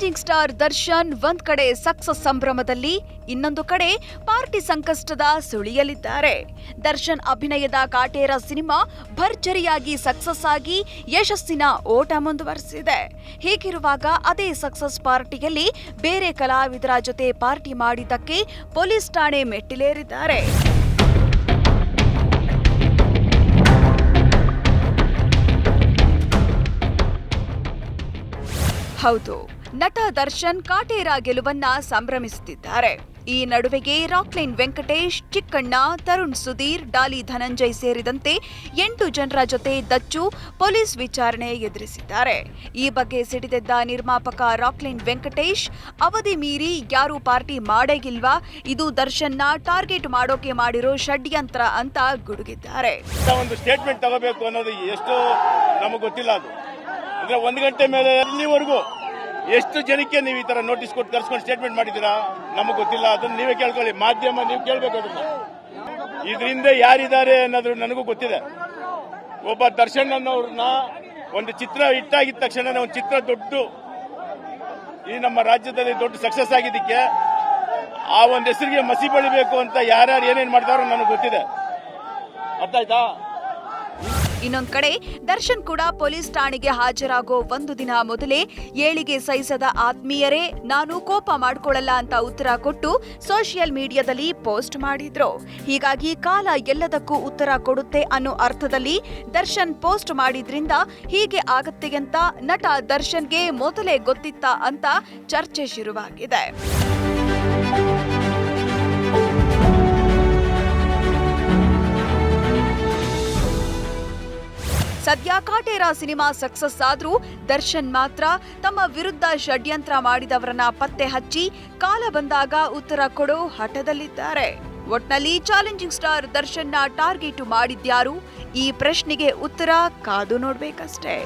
Star Darshan ಒಂದ್ ಕಡೆ success ಸಂಭ್ರಮದಲ್ಲಿ, ಇನ್ನೊಂದು ಕಡೆ ಪಾರ್ಟಿ ಸಂಕಷ್ಟದ ಸುಳಿಯಲಿದ್ದಾರೆ ದರ್ಶನ್ ಅಭಿನಯದ ಕಾಟೇರ ಸಿನಿಮಾ ಭರ್ಜರಿಯಾಗಿ ಸಕ್ಸಸ್ ಆಗಿ ಯಶಸ್ಸಿನ ಓಟ ಮುಂದುವರೆಸಿದೆ. ಹೀಗಿರುವಾಗ ಅದೇ ಸಕ್ಸಸ್ ಪಾರ್ಟಿಯಲ್ಲಿ ಬೇರೆ ಕಲಾವಿದರ ಜೊತೆ ಪಾರ್ಟಿ ಮಾಡಿದ್ದಕ್ಕೆ ಪೊಲೀಸ್ ಠಾಣೆ ಮೆಟ್ಟಿಲೇರಿದ್ದಾರೆ. ಹೌದು. ನಟ ದರ್ಶನ್ ಕಾಟೇರ ಗೆಲುವನ್ನ ಸಂಭ್ರಮಿಸುತ್ತಿದ್ದಾರೆ. ಈ ನಡುವೆಗೆ ರಾಕ್ಲೈನ್ ವೆಂಕಟೇಶ್, ಚಿಕ್ಕಣ್ಣ, ತರುಣ್ ಸುಧೀರ್, ಡಾಲಿ ಧನಂಜಯ್ ಸೇರಿದಂತೆ ಎಂಟು ಜನರ ಜೊತೆ ದಚ್ಚು ಪೊಲೀಸ್ ವಿಚಾರಣೆ ಎದುರಿಸಿದ್ದಾರೆ. ಈ ಬಗ್ಗೆ ಸಿಡಿದೆದ್ದ ನಿರ್ಮಾಪಕ ರಾಕ್ಲೈನ್ ವೆಂಕಟೇಶ್, ಅವಧಿ ಮೀರಿ ಯಾರು ಪಾರ್ಟಿ ಮಾಡೇಗಿಲ್ವಾ ಇದು ದರ್ಶನ್ನ ಟಾರ್ಗೆಟ್ ಮಾಡೋಕೆ ಮಾಡಿರೋ ಷಡ್ಯಂತ್ರ ಅಂತ ಗುಡುಗಿದ್ದಾರೆ. ಒಂದು ಸ್ಟೇಟ್ಮೆಂಟ್ ತಗೋಬೇಕು ಅನ್ನೋದು ಎಷ್ಟು ನಮಗೆ ಗೊತ್ತಿಲ್ಲ ಅದು. ಒಂದು ಗಂಟೆ ಮೇಲೆ ಇಲ್ಲಿವರೆಗೂ ಎಷ್ಟು ಜನಕ್ಕೆ ನೀವು ಈ ತರ ನೋಟಿಸ್ ಕೊಟ್ಟು ಕರ್ಸ್ಕೊಂಡು ಸ್ಟೇಟ್ಮೆಂಟ್ ಮಾಡಿದ್ದೀರಾ? ನಮಗೆ ಗೊತ್ತಿಲ್ಲ. ಅದನ್ನ ನೀವೇ ಕೇಳ್ಕೊಳ್ಳಿ. ಮಾಧ್ಯಮ ನೀವು ಕೇಳ್ಬೇಕು ಅದನ್ನ. ಇದರಿಂದ ಯಾರಿದ್ದಾರೆ ಅನ್ನೋದು ನನಗೂ ಗೊತ್ತಿದೆ. ಒಬ್ಬ ದರ್ಶನ್ ಅನ್ನೋರ್ನ ಒಂದು ಚಿತ್ರ ಇಟ್ಟಾಗಿದ್ದ ತಕ್ಷಣ ಒಂದು ಚಿತ್ರ ದೊಡ್ಡ ಈ ನಮ್ಮ ರಾಜ್ಯದಲ್ಲಿ ದೊಡ್ಡ ಸಕ್ಸಸ್ ಆಗಿದ್ದಕ್ಕೆ ಆ ಒಂದು ಹೆಸರಿಗೆ ಮಸಿ ಬಳಿಬೇಕು ಅಂತ ಯಾರ್ಯಾರು ಏನೇನ್ ಮಾಡ್ತಾರೋ ನನಗೆ ಗೊತ್ತಿದೆ. ಅರ್ಥ ಆಯ್ತಾ? ಇನ್ನೊಂದ್ ಕಡೆ, ದರ್ಶನ್ ಕೂಡ ಪೊಲೀಸ್ ಠಾಣೆಗೆ ಹಾಜರಾಗೋ ಒಂದು ದಿನ ಮೊದಲೇ ಏಳಿಗೆ ಸಹಿಸದ ಆತ್ಮೀಯರೇ, ನಾನು ಕೋಪ ಮಾಡ್ಕೊಳ್ಳಲ್ಲ ಅಂತ ಉತ್ತರ ಕೊಟ್ಟು ಸೋಷಿಯಲ್ ಮೀಡಿಯಾದಲ್ಲಿ ಪೋಸ್ಟ್ ಮಾಡಿದ್ರು. ಹೀಗಾಗಿ ಕಾಲ ಎಲ್ಲದಕ್ಕೂ ಉತ್ತರ ಕೊಡುತ್ತೆ ಅನ್ನೋ ಅರ್ಥದಲ್ಲಿ ದರ್ಶನ್ ಪೋಸ್ಟ್ ಮಾಡಿದ್ರಿಂದ ಹೀಗೆ ಆಗತ್ತೆ ಅಂತ ನಟ ದರ್ಶನ್ಗೆ ಮೊದಲೇ ಗೊತ್ತಿತ್ತ ಅಂತ ಚರ್ಚೆ ಶುರುವಾಗಿದೆ. ಸದ್ಯ ಕಾಟೇರ ಸಿನಿಮಾ ಸಕ್ಸಸ್ ಆದರೂ ದರ್ಶನ್ ಮಾತ್ರ ತಮ್ಮ ವಿರುದ್ಧ ಷಡ್ಯಂತ್ರ ಮಾಡಿದವರನ್ನ ಪತ್ತೆ ಹಚ್ಚಿ ಕಾಲ ಬಂದಾಗ ಉತ್ತರ ಕೊಡೋ ಹಠದಲ್ಲಿದ್ದಾರೆ. ಒಟ್ನಲ್ಲಿ ಚಾಲೆಂಜಿಂಗ್ ಸ್ಟಾರ್ ದರ್ಶನ್ನ ಟಾರ್ಗೆಟ್ ಮಾಡಿದ್ಯಾರು? ಈ ಪ್ರಶ್ನೆಗೆ ಉತ್ತರ ಕಾದು ನೋಡ್ಬೇಕಷ್ಟೇ.